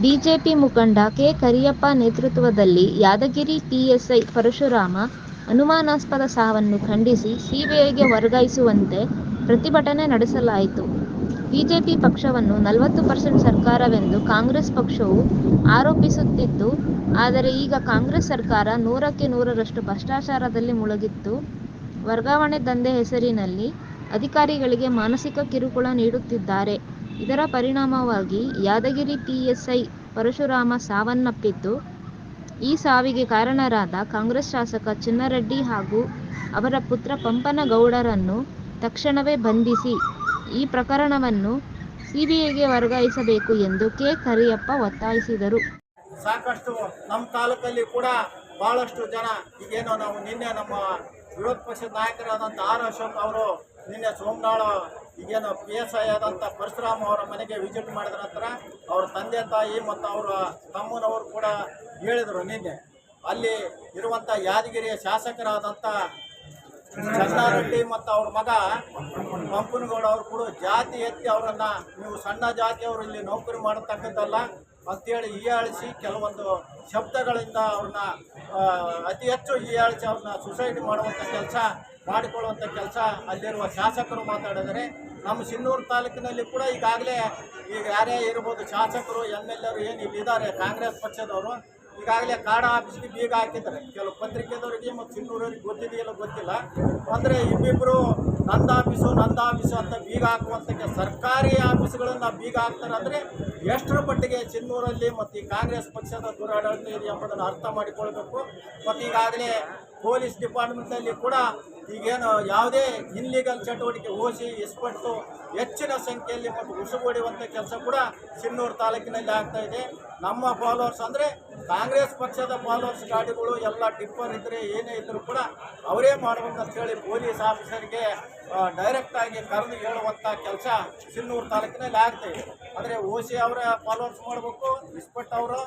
BJP ಮುಖಂಡ K. Kariyappa ನೇತೃತ್ವದಲ್ಲಿ Yadgir PSI Parashurama ಅನುಮಾನಾಸ್ಪದ ಸಾವನ್ನು ಖಂಡಿಸಿ ಸಿಬಿಐಗೆ ವರ್ಗಾಯಿಸುವಂತೆ ಪ್ರತಿಭಟನೆ ನಡೆಸಲಾಯಿತು. ಬಿಜೆಪಿ ಪಕ್ಷವನ್ನು ನಲವತ್ತು ಪರ್ಸೆಂಟ್ ಸರ್ಕಾರವೆಂದು ಕಾಂಗ್ರೆಸ್ ಪಕ್ಷವು ಆರೋಪಿಸುತ್ತಿತ್ತು. ಆದರೆ ಈಗ ಕಾಂಗ್ರೆಸ್ ಸರ್ಕಾರ ನೂರಕ್ಕೆ ನೂರರಷ್ಟು ಭ್ರಷ್ಟಾಚಾರದಲ್ಲಿ ಮುಳುಗಿತ್ತು ವರ್ಗಾವಣೆ ದಂಧೆ ಹೆಸರಿನಲ್ಲಿ ಅಧಿಕಾರಿಗಳಿಗೆ ಮಾನಸಿಕ ಕಿರುಕುಳ ನೀಡುತ್ತಿದ್ದಾರೆ. ಇದರ ಪರಿಣಾಮವಾಗಿ ಯಾದಗಿರಿ ಪಿಎಸ್ಐ ಪರಶುರಾಮ ಸಾವನ್ನಪ್ಪಿದ್ದು, ಈ ಸಾವಿಗೆ ಕಾರಣರಾದ ಕಾಂಗ್ರೆಸ್ ಶಾಸಕ ಚಿನ್ನಾರೆಡ್ಡಿ ಹಾಗೂ ಅವರ ಪುತ್ರ ಪಂಪನಗೌಡರನ್ನು ತಕ್ಷಣವೇ ಬಂಧಿಸಿ, ಈ ಪ್ರಕರಣವನ್ನು ಸಿಬಿಐಗೆ ವರ್ಗಾಯಿಸಬೇಕು ಎಂದು ಕೆ. ಕರಿಯಪ್ಪ ಒತ್ತಾಯಿಸಿದರು. ಸಾಕಷ್ಟು ನಮ್ಮ ತಾಲೂಕಲ್ಲಿ ಕೂಡ ಬಹಳಷ್ಟು ಜನ ಈಗೇನೋ ನಾವು ನಿನ್ನೆ ನಮ್ಮ ವಿರೋಧ ಪಕ್ಷದ ನಾಯಕರಾದಂಥ ಆರ್ ಅಶೋಕ್ ಅವರು ನಿನ್ನೆ ಸೋಮನಾಳ ಈಗೇನು ಪಿ ಎಸ್ ಐ ಆದಂಥ ಪರಶುರಾಮ್ ಅವರ ಮನೆಗೆ ವಿಸಿಟ್ ಮಾಡಿದ ನಂತರ ಅವ್ರ ತಂದೆ ತಾಯಿ ಮತ್ತು ಅವರ ತಮ್ಮನವರು ಕೂಡ ಹೇಳಿದರು ನಿನ್ನೆ. ಅಲ್ಲಿ ಇರುವಂಥ ಯಾದಗಿರಿಯ ಶಾಸಕರಾದಂಥ ಚನ್ನಾರೆಡ್ಡಿ ಮತ್ತು ಅವ್ರ ಮಗ ಪಂಪನಗೌಡ ಅವರು ಕೂಡ ಜಾತಿ ಎತ್ತಿ ಅವರನ್ನು, ನೀವು ಸಣ್ಣ ಜಾತಿಯವರು ಇಲ್ಲಿ ನೌಕರಿ ಮಾಡತಕ್ಕದ್ದಲ್ಲ ಅಂತೇಳಿ ಹೀಯಾಳಿಸಿ ಕೆಲವೊಂದು ಶಬ್ದಗಳಿಂದ ಅವ್ರನ್ನ ಅತಿ ಹೆಚ್ಚು ಹೀಯಾಳಿಸಿ ಅವ್ರನ್ನ ಸುಸೈಡ್ ಮಾಡುವಂಥ ಕೆಲಸ ಮಾಡಿಕೊಳ್ಳುವಂಥ ಕೆಲಸ ಅಲ್ಲಿರುವ ಶಾಸಕರು ಮಾತಾಡಿದರೆ, ನಮ್ಮ ಸಿನ್ನೂರು ತಾಲೂಕಿನಲ್ಲಿ ಕೂಡ ಈಗಾಗಲೇ ಈಗ ಯಾರೇ ಇರ್ಬೋದು ಶಾಸಕರು ಎಂ ಎಲ್ ಎರು ಏನು ಇಲ್ಲಿದ್ದಾರೆ ಕಾಂಗ್ರೆಸ್ ಪಕ್ಷದವರು, ಈಗಾಗಲೇ ಕಾಡ ಆಫೀಸ್ಗೆ ಬೀಗ ಹಾಕಿದ್ದಾರೆ ಕೆಲವು ಪತ್ರಿಕೆದವರಿಗೆ ಮತ್ತು ಸಿನ್ನೂರವ್ರಿಗೆ ಗೊತ್ತಿದೆಯಲ್ಲ ಗೊತ್ತಿಲ್ಲ ಅಂದರೆ ಇಬ್ಬಿಬ್ಬರು ನಂದ ಆಫೀಸು ನಂದ ಆಫೀಸು ಅಂತ ಬೀಗ ಹಾಕುವಂಥ. ಸರ್ಕಾರಿ ಆಫೀಸ್ಗಳನ್ನು ಬೀಗ ಹಾಕ್ತಾರೆ ಅಂದರೆ ಎಷ್ಟರ ಮಟ್ಟಿಗೆ ಚಿನ್ನೂರಲ್ಲಿ ಮತ್ತು ಈ ಕಾಂಗ್ರೆಸ್ ಪಕ್ಷದ ದುರಾಡಳಿತ ಇದೆ ಎಂಬುದನ್ನು ಅರ್ಥ ಮಾಡಿಕೊಳ್ಬೇಕು. ಮತ್ತು ಈಗಾಗಲೇ ಪೊಲೀಸ್ ಡಿಪಾರ್ಟ್ಮೆಂಟ್ನಲ್ಲಿ ಕೂಡ ಈಗೇನು ಯಾವುದೇ ಇನ್ಲೀಗಲ್ ಚಟುವಟಿಕೆ ಓಸಿ ಇಸ್ಪಟ್ಟು ಹೆಚ್ಚಿನ ಸಂಖ್ಯೆಯಲ್ಲಿ ಮತ್ತು ಉಸುಗೊಡೆಯುವಂಥ ಕೆಲಸ ಕೂಡ ಚಿನ್ನೂರು ತಾಲೂಕಿನಲ್ಲಿ ಆಗ್ತಾ ಇದೆ. ನಮ್ಮ ಫಾಲೋವರ್ಸ್ ಅಂದರೆ ಕಾಂಗ್ರೆಸ್ ಪಕ್ಷದ ಫಾಲೋವರ್ಸ್ ಗಾಡಿಗಳು ಎಲ್ಲ ಟಿಪ್ಪರ್ ಇದ್ದರೆ ಏನೇ ಇದ್ದರೂ ಕೂಡ ಅವರೇ ಹೇಳಿ ಪೊಲೀಸ್ ಆಫೀಸರ್ಗೆ ಡೈರೆಕ್ಟಾಗಿ ಕರೆದು ಹೇಳುವಂಥ ಕೆಲಸ ಚಿನ್ನೂರು ತಾಲೂಕಿನಲ್ಲಿ ಆಗ್ತಾ ಇದೆ. ಅಂದರೆ ಓಸಿ ಅವರ ಫಾಲೋವರ್ಸ್ ಮಾಡಬೇಕು ಇಸ್ಪಟ್ ಅವರು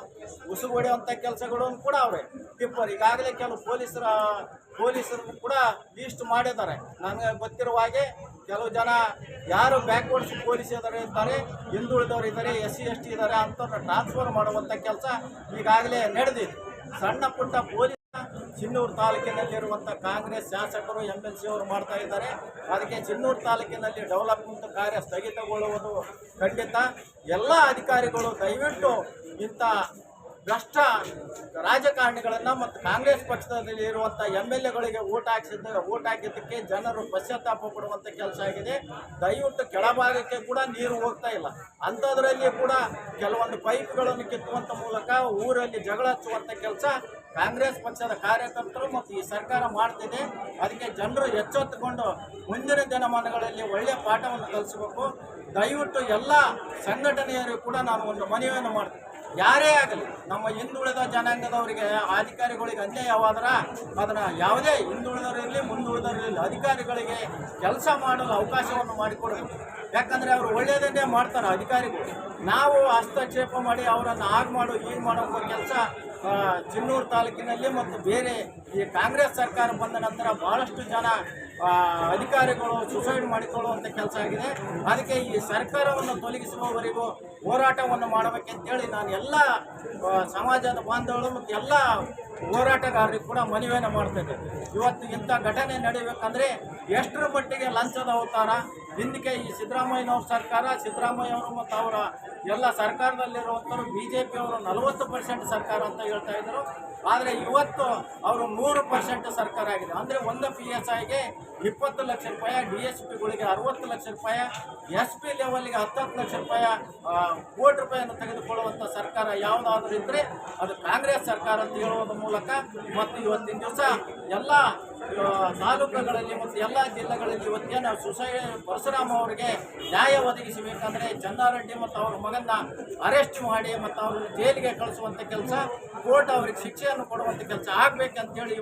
ಉಸುಗೊಡೆಯುವಂಥ ಕೆಲಸಗಳು ಕೂಡ ಅವರೇ ಟಿಪ್ಪರ್ ಈಗಾಗಲೇ ಕೆಲವು ಪೊಲೀಸರ, ಪೊಲೀಸರು ಕೂಡ ಲೀಸ್ಟ್ ಮಾಡಿದ್ದಾರೆ. ನನಗೆ ಗೊತ್ತಿರುವ ಹಾಗೆ ಕೆಲವು ಜನ ಯಾರು ಬ್ಯಾಕ್ವರ್ಡ್ಸ್ ಪೊಲೀಸ್ ಇದ್ದಾರೆ ಇದ್ದಾರೆ ಹಿಂದುಳಿದವರು ಇದ್ದಾರೆ ಎಸ್ ಸಿ ಎಸ್ ಟಿ ಇದ್ದಾರೆ ಅಂಥವ್ರನ್ನ ಟ್ರಾನ್ಸ್ಫರ್ ಮಾಡುವಂಥ ಕೆಲಸ ಈಗಾಗಲೇ ನಡೆದಿದೆ. ಸಣ್ಣ ಪುಟ್ಟ ಪೊಲೀಸ್ ಚಿನ್ನೂರು ತಾಲೂಕಿನಲ್ಲಿರುವಂಥ ಕಾಂಗ್ರೆಸ್ ಶಾಸಕರು ಎಂ ಎಲ್ ಸಿ ಅವರು ಮಾಡ್ತಾ ಇದ್ದಾರೆ. ಅದಕ್ಕೆ ಚಿನ್ನೂರು ತಾಲೂಕಿನಲ್ಲಿ ಡೆವಲಪ್ಮೆಂಟ್ ಕಾರ್ಯ ಸ್ಥಗಿತಗೊಳ್ಳುವುದು ಖಂಡಿತ. ಎಲ್ಲ ಅಧಿಕಾರಿಗಳು ದಯವಿಟ್ಟು ಇಂಥ ಭ್ರಷ್ಟ ರಾಜಕಾರಣಿಗಳನ್ನು ಮತ್ತು ಕಾಂಗ್ರೆಸ್ ಪಕ್ಷದಲ್ಲಿ ಇರುವಂಥ ಎಂ ಎಲ್ ಎಗಳಿಗೆ ಓಟ್ ಹಾಕಿಸಿದ ಓಟ್ ಹಾಕಿದ್ದಕ್ಕೆ ಜನರು ಪಶ್ಚಾತ್ತಾಪ ಪಡುವಂಥ ಕೆಲಸ ಆಗಿದೆ. ದಯವಿಟ್ಟು ಕೆಳಭಾಗಕ್ಕೆ ಕೂಡ ನೀರು ಹೋಗ್ತಾ ಇಲ್ಲ. ಅಂಥದ್ರಲ್ಲಿ ಕೂಡ ಕೆಲವೊಂದು ಪೈಪ್ಗಳನ್ನು ಕಿತ್ತುವಂಥ ಮೂಲಕ ಊರಲ್ಲಿ ಜಗಳ ಹಚ್ಚುವಂಥ ಕೆಲಸ ಕಾಂಗ್ರೆಸ್ ಪಕ್ಷದ ಕಾರ್ಯಕರ್ತರು ಮತ್ತು ಈ ಸರ್ಕಾರ ಮಾಡ್ತಿದೆ. ಅದಕ್ಕೆ ಜನರು ಎಚ್ಚೆತ್ತುಕೊಂಡು ಮುಂದಿನ ದಿನಮಾನಗಳಲ್ಲಿ ಒಳ್ಳೆಯ ಪಾಠವನ್ನು ಕಲಿಸಬೇಕು. ದಯವಿಟ್ಟು ಎಲ್ಲ ಸಂಘಟನೆಯರು ಕೂಡ ನಾನು ಒಂದು ಮನವಿಯನ್ನು ಮಾಡ್ತೀನಿ. ಯಾರೇ ಆಗಲಿ, ನಮ್ಮ ಹಿಂದುಳಿದ ಜನಾಂಗದವರಿಗೆ, ಅಧಿಕಾರಿಗಳಿಗೆ ಅನ್ಯಾಯವಾದ್ರೆ ಅದನ್ನು ಯಾವುದೇ ಹಿಂದುಳಿದವರಿರಲಿ ಮುಂದುಳಿದವರಿರಲಿ ಅಧಿಕಾರಿಗಳಿಗೆ ಕೆಲಸ ಮಾಡಲು ಅವಕಾಶವನ್ನು ಮಾಡಿಕೊಡಬೇಕು. ಯಾಕಂದರೆ ಅವರು ಒಳ್ಳೆಯದನ್ನೇ ಮಾಡ್ತಾರೆ ಅಧಿಕಾರಿಗಳು. ನಾವು ಹಸ್ತಕ್ಷೇಪ ಮಾಡಿ ಅವರನ್ನು ಆಗ ಮಾಡು ಈಗ ಮಾಡೋ ಕೆಲಸ ಚಿನ್ನೂರು ತಾಲೂಕಿನಲ್ಲಿ ಮತ್ತು ಬೇರೆ ಈ ಕಾಂಗ್ರೆಸ್ ಸರ್ಕಾರ ಬಂದ ನಂತರ ಭಾಳಷ್ಟು ಜನ ಅಧಿಕಾರಿಗಳು ಸುಸೈಡ್ ಮಾಡಿಕೊಳ್ಳುವಂಥ ಕೆಲಸ ಆಗಿದೆ. ಅದಕ್ಕೆ ಈ ಸರ್ಕಾರವನ್ನು ತೊಲಗಿಸುವವರೆಗೂ ಹೋರಾಟವನ್ನು ಮಾಡಬೇಕಂತೇಳಿ ನಾನು ಎಲ್ಲ ಸಮಾಜದ ಬಾಂಧವರು ಮತ್ತು ಎಲ್ಲ ಹೋರಾಟಗಾರರಿಗೆ ಕೂಡ ಮನವಿಯನ್ನು ಮಾಡ್ತಿದ್ದೆ ಇವತ್ತು ಇಂಥ ಘಟನೆ ನಡೀಬೇಕಂದ್ರೆ ಎಷ್ಟರ ಮಟ್ಟಿಗೆ ಲಂಚದ ಅವತಾರ? ಹಿಂದಕ್ಕೆ ಈ ಸಿದ್ದರಾಮಯ್ಯನವ್ರ ಸರ್ಕಾರ ಸಿದ್ದರಾಮಯ್ಯ ಅವರು ಮತ್ತು ಅವರ ಎಲ್ಲ ಸರ್ಕಾರದಲ್ಲಿರುವಂಥವ್ರು ಬಿ ಜೆ ಪಿಯವರು ನಲವತ್ತು ಪರ್ಸೆಂಟ್ ಸರ್ಕಾರ ಅಂತ ಹೇಳ್ತಾ ಇದ್ದರು ಆದರೆ ಇವತ್ತು ಅವರು ಮೂರು ಪರ್ಸೆಂಟ್ ಸರ್ಕಾರ ಆಗಿದೆ. ಅಂದರೆ ಒಂದು ಪಿ ಎಸ್ ಐಗೆ ಇಪ್ಪತ್ತು ಲಕ್ಷ ರೂಪಾಯಿ ಡಿ ಎಸ್ ಪಿಗಳಿಗೆ ಅರವತ್ತು ಲಕ್ಷ ರೂಪಾಯಿ ಎಸ್ ಪಿ ಲೆವೆಲ್ಗೆ ಹತ್ತತ್ತು ಲಕ್ಷ ರೂಪಾಯಿ ಕೋಟಿ ರೂಪಾಯಿಯನ್ನು ತೆಗೆದುಕೊಳ್ಳುವಂಥ ಸರ್ಕಾರ ಯಾವುದಾದ್ರೂ ಇದ್ದರೆ ಅದು ಕಾಂಗ್ರೆಸ್ ಸರ್ಕಾರ ಅಂತ ಹೇಳುವುದರ ಮೂಲಕ ಮತ್ತು ಇವತ್ತಿನ ದಿವಸ ಎಲ್ಲ ತಾಲೂಕುಗಳಲ್ಲಿ ಮತ್ತು ಎಲ್ಲ ಜಿಲ್ಲೆಗಳಲ್ಲಿ ಇವತ್ತೇನು ಸುಸೈ ಪರಶುರಾಮ ಅವರಿಗೆ ನ್ಯಾಯ ಒದಗಿಸಬೇಕಂದ್ರೆ ಚಂದಾರೆಡ್ಡಿ ಮತ್ತು ಅವರ ಮಗನ ಅರೆಸ್ಟ್ ಮಾಡಿ ಮತ್ತು ಅವರನ್ನು ಜೈಲಿಗೆ ಕಳಿಸುವಂಥ ಕೆಲಸ ಕೋರ್ಟ್ ಅವ್ರಿಗೆ ಶಿಕ್ಷೆಯನ್ನು ಕೊಡುವಂಥ ಕೆಲಸ ಆಗಬೇಕಂತೇಳಿ